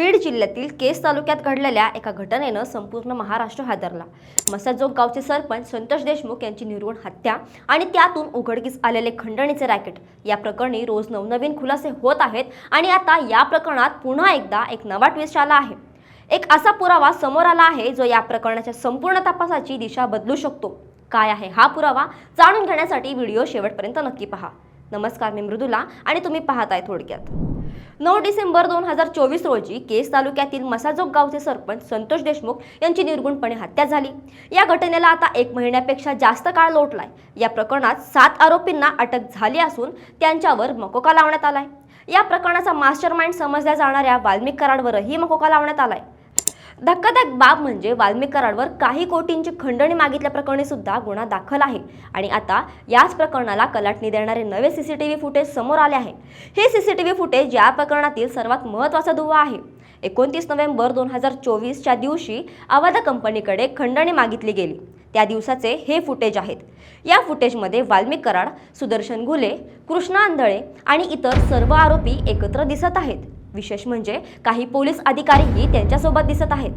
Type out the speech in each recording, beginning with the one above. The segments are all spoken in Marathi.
बीड जिल्ह्यातील केस तालुक्यात घडलेल्या एका घटनेनं संपूर्ण महाराष्ट्र हादरला. मसाजोग गावचे सरपंच संतोष देशमुख यांची निर्गुण हत्या आणि त्यातून उघडकीस आलेले खंडणीचे रॅकेट. या प्रकरणी रोज नवनवीन खुलासे होत आहेत आणि आता या प्रकरणात पुन्हा एकदा एक नवा ट्विस्ट आला आहे. एक असा पुरावा समोर आला आहे जो या प्रकरणाच्या संपूर्ण तपासाची दिशा बदलू शकतो. काय आहे हा पुरावा जाणून घेण्यासाठी व्हिडिओ शेवटपर्यंत नक्की पहा. नमस्कार मी मृदुला आणि तुम्ही पाहताय थोडक्यात. नऊ डिसेंबर दोन हजार चोवीस रोजी केस तालुक्यातील मसाजोग गावचे सरपंच संतोष देशमुख यांची निर्गुणपणे हत्या झाली. या घटनेला आता एक महिन्यापेक्षा जास्त काळ लोटलाय. या प्रकरणात सात आरोपींना अटक झाली असून त्यांच्यावर मकोका लावण्यात आलाय. या प्रकरणाचा मास्टर माइंड समजल्या जाणाऱ्या वाल्मिक कराडवरही मकोका लावण्यात आलाय. धक्कादायक बाब म्हणजे वाल्मीकरांवर कराडवर काही कोटींची खंडणी मागितल्याप्रकरणी सुद्धा गुन्हा दाखल आहे. आणि आता याच प्रकरणाला कलाटणी देणारे नवे सीसीटीव्ही फुटेज समोर आले आहे. हे सीसीटीव्ही फुटेज या प्रकरणातील सर्वात महत्त्वाचा दुवा आहे. एकोणतीस नोव्हेंबर दोन हजार चोवीसच्या दिवशी अवादा कंपनीकडे खंडणी मागितली गेली. त्या दिवसाचे हे फुटेज आहेत. या फुटेजमध्ये वाल्मिक कराड सुदर्शन घुले कृष्णा आंधळे आणि इतर सर्व आरोपी एकत्र दिसत आहेत. विशेष म्हणजे काही पोलीस अधिकारीही त्यांच्यासोबत दिसत आहेत.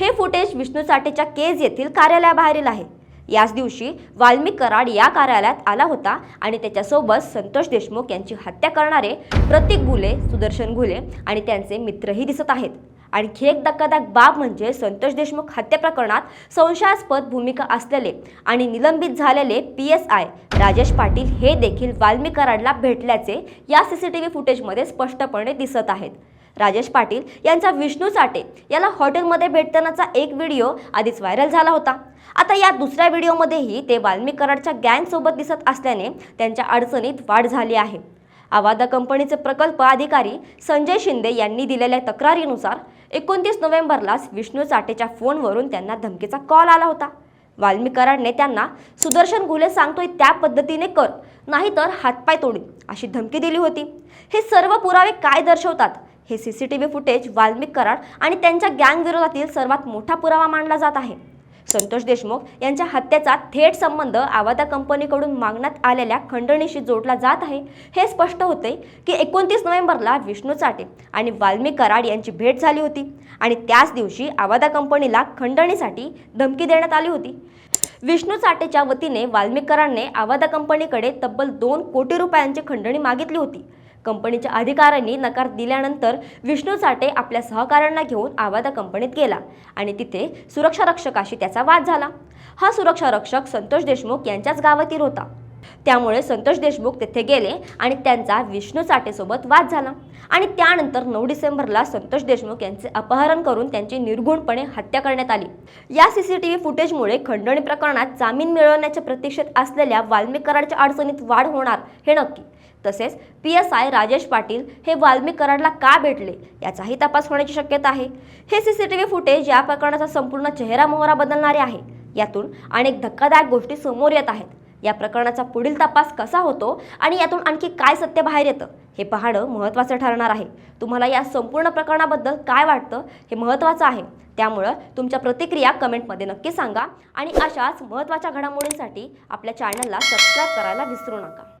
हे फुटेज विष्णू साठेच्या केज येथील कार्यालयाबाहेरील आहे. याच दिवशी वाल्मिक कराड या कार्यालयात आला होता आणि त्याच्यासोबत संतोष देशमुख यांची हत्या करणारे प्रतीक घुले सुदर्शन घुले आणि त्यांचे मित्रही दिसत आहेत. आणखी एक धक्कादायक बाब म्हणजे संतोष देशमुख हत्या प्रकरणात संशयास्पद भूमिका असलेले आणि निलंबित झालेले P S I Rajesh Patil हे देखील वाल्मिक कराडला भेटल्याचे या सीसीटीव्ही फुटेजमध्ये स्पष्टपणे दिसत आहेत. राजेश पाटील यांचा विष्णू चाटे याला हॉटेलमध्ये भेटतानाचा एक व्हिडिओ आधीच व्हायरल झाला होता. आता या दुसऱ्या व्हिडिओमध्येही ते वाल्मिक कराडच्या गँगसोबत दिसत असल्याने त्यांच्या अडचणीत वाढ झाली आहे. आवादा कंपनीचे प्रकल्प अधिकारी संजय शिंदे यांनी दिलेल्या तक्रारीनुसार एकोणतीस नोव्हेंबरलाच विष्णू चाटेच्या फोनवरून त्यांना धमकीचा कॉल आला होता. वाल्मिक कराडने त्यांना सुदर्शन घुले सांगतोय त्या पद्धतीने कर नाहीतर हातपाय तोडी अशी धमकी दिली होती. हे सर्व पुरावे काय दर्शवतात? हे C C T V footage Walmik Karad आणि त्यांच्या गँगविरोधातील सर्वात मोठा पुरावा मानला जात आहे. संतोष देशमुख यांच्या हत्येचा थेट संबंध आवादा कंपनीकडून मागण्यात आलेल्या खंडणीशी जोडला जात आहे. हे स्पष्ट होते की एकोणतीस नोव्हेंबरला विष्णू चाटे आणि वाल्मी कराड यांची भेट झाली होती आणि त्याच दिवशी आवादा कंपनीला खंडणीसाठी धमकी देण्यात आली होती. विष्णू चाटेच्या वतीने वाल्मिक आवादा कंपनीकडे तब्बल दोन कोटी रुपयांची खंडणी मागितली होती. कंपनीच्या अधिकाऱ्यांनी नकार दिल्यानंतर विष्णू चाटे आपल्या सहकाऱ्यांना घेऊन आवादा कंपनीत गेला आणि तिथे सुरक्षा रक्षकाशी त्याचा वाद झाला. हा सुरक्षा रक्षक संतोष देशमुख यांच्याच गावातील होता. त्यामुळे संतोष देशमुख तेथे गेले आणि त्यांचा विष्णू चाटेसोबत वाद झाला. आणि त्यानंतर नऊ डिसेंबरला संतोष देशमुख यांचे अपहरण करून त्यांची निर्गुणपणे हत्या करण्यात आली. या सीसीटीव्ही फुटेजमुळे खंडणी प्रकरणात जामीन मिळवण्याच्या प्रतीक्षेत असलेल्या वाल्मीकराडच्या अडचणीत वाढ होणार हे नक्की. तसेच P S I Rajesh Patil हे वाल्मिक कराडला का भेटले याचाही तपास होण्याची शक्यता आहे. हे C C T V footage या प्रकरणाचा संपूर्ण चेहरा मोहरा बदलणारे आहे. यातून अनेक धक्कादायक गोष्टी समोर येत आहेत. या प्रकरणाचा पुढील तपास कसा होतो आणि यातून आणखी काय सत्य बाहेर येतं हे पाहणं महत्त्वाचं ठरणार आहे. तुम्हाला या संपूर्ण प्रकरणाबद्दल काय वाटतं हे महत्त्वाचं आहे. त्यामुळं तुमच्या प्रतिक्रिया कमेंटमध्ये नक्की सांगा आणि अशाच महत्त्वाच्या घडामोडींसाठी आपल्या चॅनलला सबस्क्राईब करायला विसरू नका.